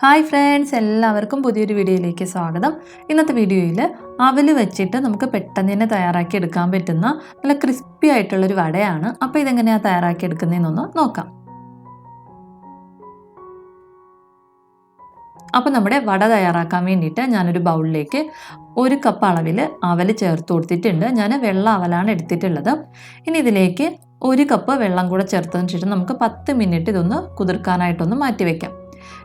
Hi friends എല്ലാവർക്കും പുതിയൊരു വീഡിയോയിലേക്ക് സ്വാഗതം. ഇന്നത്തെ വീഡിയോയിൽ അവൽ വെച്ചിട്ട് നമുക്ക് പെട്ടെന്ന് തന്നെ തയ്യാറാക്കി എടുക്കാൻ പറ്റുന്ന നല്ല ക്രിസ്പി ആയിട്ടുള്ളൊരു വടയാണ്. അപ്പോൾ ഇതെങ്ങനെയാണ് തയ്യാറാക്കി എടുക്കുന്നതെന്നൊന്ന് നോക്കാം. അപ്പോൾ നമ്മുടെ വട തയ്യാറാക്കാൻ വേണ്ടിയിട്ട് ഞാനൊരു ബൗളിലേക്ക് ഒരു കപ്പ് അളവിൽ അവൽ ചേർത്ത് കൊടുത്തിട്ടുണ്ട്. ഞാൻ വെള്ള അവലാണ് എടുത്തിട്ടുള്ളത്. ഇനി ഇതിലേക്ക് ഒരു കപ്പ് വെള്ളം കൂടെ ചേർത്തതിന് ശേഷം നമുക്ക് പത്ത് മിനിറ്റ് ഇതൊന്ന് കുതിർക്കാനായിട്ടൊന്ന് മാറ്റി വയ്ക്കാം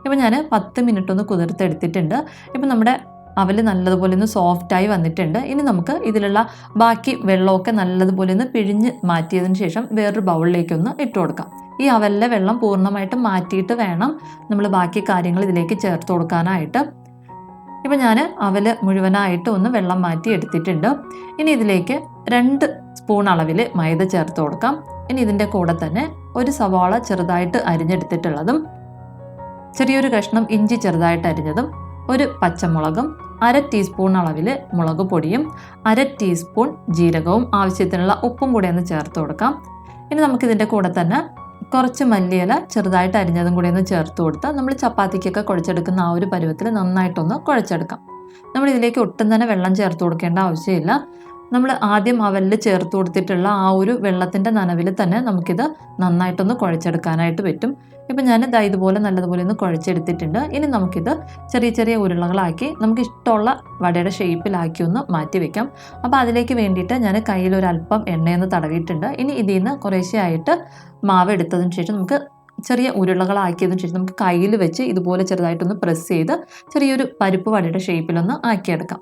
ഇപ്പോൾ ഞാൻ പത്ത് മിനിറ്റ് ഒന്ന് കുതിർത്തെടുത്തിട്ടുണ്ട്. ഇപ്പം നമ്മുടെ അവൽ നല്ലതുപോലെ ഒന്ന് സോഫ്റ്റായി വന്നിട്ടുണ്ട്. ഇനി നമുക്ക് ഇതിലുള്ള ബാക്കി വെള്ളമൊക്കെ നല്ലതുപോലെ ഒന്ന് പിഴിഞ്ഞ് മാറ്റിയതിന് ശേഷം വേറൊരു ബൗളിലേക്ക് ഒന്ന് ഇട്ട് കൊടുക്കാം. ഈ അവലിലെ വെള്ളം പൂർണമായിട്ട് മാറ്റിയിട്ട് വേണം നമ്മൾ ബാക്കി കാര്യങ്ങൾ ഇതിലേക്ക് ചേർത്ത് കൊടുക്കാനായിട്ട്. ഇപ്പം ഞാൻ അവൽ മുഴുവനായിട്ട് ഒന്ന് വെള്ളം മാറ്റി എടുത്തിട്ടുണ്ട്. ഇനി ഇതിലേക്ക് രണ്ട് സ്പൂൺ അളവിൽ മൈദ ചേർത്ത് കൊടുക്കാം. ഇനി ഇതിന്റെ കൂടെ തന്നെ ഒരു സവാള ചെറുതായിട്ട് അരിഞ്ഞെടുത്തിട്ടുള്ളതും ചെറിയൊരു കഷ്ണം ഇഞ്ചി ചെറുതായിട്ട് അരിഞ്ഞതും ഒരു പച്ചമുളകും അര ടീസ്പൂൺ അളവിൽ മുളക് പൊടിയും അര ടീസ്പൂൺ ജീരകവും ആവശ്യത്തിനുള്ള ഉപ്പും കൂടെ ഒന്ന് ചേർത്ത് കൊടുക്കാം. ഇനി നമുക്കിതിന്റെ കൂടെ തന്നെ കുറച്ച് മല്ലിയില ചെറുതായിട്ട് അരിഞ്ഞതും കൂടി ഒന്ന് ചേർത്ത് കൊടുത്ത് നമ്മൾ ചപ്പാത്തിക്കൊക്കെ കുഴച്ചെടുക്കുന്ന ആ ഒരു പരുവത്തിൽ നന്നായിട്ടൊന്ന് കുഴച്ചെടുക്കാം. നമ്മൾ ഇതിലേക്ക് ഒട്ടും തന്നെ വെള്ളം ചേർത്ത് കൊടുക്കേണ്ട ആവശ്യമില്ല. നമ്മൾ ആദ്യം അവലിൽ ചേർത്ത് കൊടുത്തിട്ടുള്ള ആ ഒരു വെള്ളത്തിന്റെ നനവിൽ തന്നെ നമുക്കിത് നന്നായിട്ടൊന്ന് കുഴച്ചെടുക്കാനായിട്ട് പറ്റും. ഇപ്പം ഞാൻ ഇതാ ഇതുപോലെ നല്ലതുപോലെ ഒന്ന് കുഴച്ചെടുത്തിട്ടുണ്ട്. ഇനി നമുക്കിത് ചെറിയ ചെറിയ ഉരുളകളാക്കി നമുക്ക് ഇഷ്ടമുള്ള വടയുടെ ഷേപ്പിലാക്കി ഒന്ന് മാറ്റി വെക്കാം. അപ്പോൾ അതിലേക്ക് വേണ്ടിയിട്ട് ഞാൻ കയ്യിൽ ഒരു അല്പം എണ്ണയൊന്ന് തടവിയിട്ടുണ്ട്. ഇനി ഇതിൽ നിന്ന് കുറേശ്ശെയായിട്ട് മാവ് എടുത്തതിന് ശേഷം നമുക്ക് ചെറിയ ഉരുളകളാക്കിയതിന് ശേഷം നമുക്ക് കയ്യിൽ വെച്ച് ഇതുപോലെ ചെറുതായിട്ടൊന്ന് പ്രസ് ചെയ്ത് ചെറിയൊരു പരിപ്പ് വടയുടെ ഷേപ്പിലൊന്ന് ആക്കിയെടുക്കാം.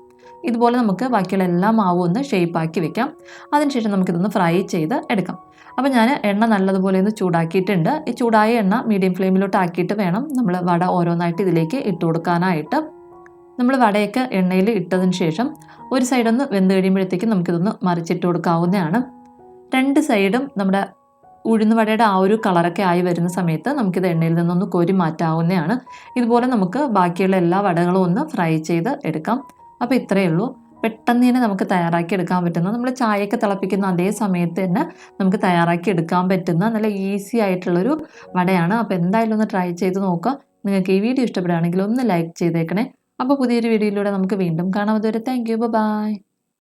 ഇതുപോലെ നമുക്ക് ബാക്കിയുള്ള എല്ലാ മാവും ഒന്ന് ഷേപ്പാക്കി വെക്കാം. അതിനുശേഷം നമുക്കിതൊന്ന് ഫ്രൈ ചെയ്ത് എടുക്കാം. അപ്പോൾ ഞാൻ എണ്ണ നല്ലതുപോലെ ഒന്ന് ചൂടാക്കിയിട്ടുണ്ട്. ഈ ചൂടായ എണ്ണ മീഡിയം ഫ്ലെയിമിലോട്ട് ആക്കിയിട്ട് വേണം നമ്മൾ വട ഓരോന്നായിട്ട് ഇതിലേക്ക് ഇട്ട് കൊടുക്കാനായിട്ട്. നമ്മൾ വടയൊക്കെ എണ്ണയിൽ ഇട്ടതിന് ശേഷം ഒരു സൈഡൊന്ന് വെന്ത് കഴിയുമ്പോഴത്തേക്കും നമുക്കിതൊന്ന് മറിച്ചിട്ട് കൊടുക്കാവുന്നതാണ്. രണ്ട് സൈഡും നമ്മുടെ ഉഴുന്ന് വടയുടെ ആ ഒരു കളറൊക്കെ ആയി വരുന്ന സമയത്ത് നമുക്കിത് എണ്ണയിൽ നിന്നൊന്ന് കോരി മാറ്റാവുന്നതാണ്. ഇതുപോലെ നമുക്ക് ബാക്കിയുള്ള എല്ലാ വടകളും ഒന്ന് ഫ്രൈ ചെയ്ത് എടുക്കാം. അപ്പോൾ ഇത്രയേ ഉള്ളൂ. പെട്ടെന്ന് തന്നെ നമുക്ക് തയ്യാറാക്കി എടുക്കാൻ പറ്റുന്ന നമ്മൾ ചായയൊക്കെ തിളപ്പിക്കുന്ന അതേ സമയത്ത് തന്നെ നമുക്ക് തയ്യാറാക്കി എടുക്കാൻ പറ്റുന്ന നല്ല ഈസി ആയിട്ടുള്ളൊരു വടയാണ്. അപ്പോൾ എന്തായാലും ഒന്ന് ട്രൈ ചെയ്ത് നോക്കുക. നിങ്ങൾക്ക് ഈ വീഡിയോ ഇഷ്ടപ്പെടുകയാണെങ്കിൽ ഒന്ന് ലൈക്ക് ചെയ്തേക്കണേ. അപ്പോൾ പുതിയൊരു വീഡിയോയിലൂടെ നമുക്ക് വീണ്ടും കാണാം. അതുവരെ താങ്ക് യു ബൈ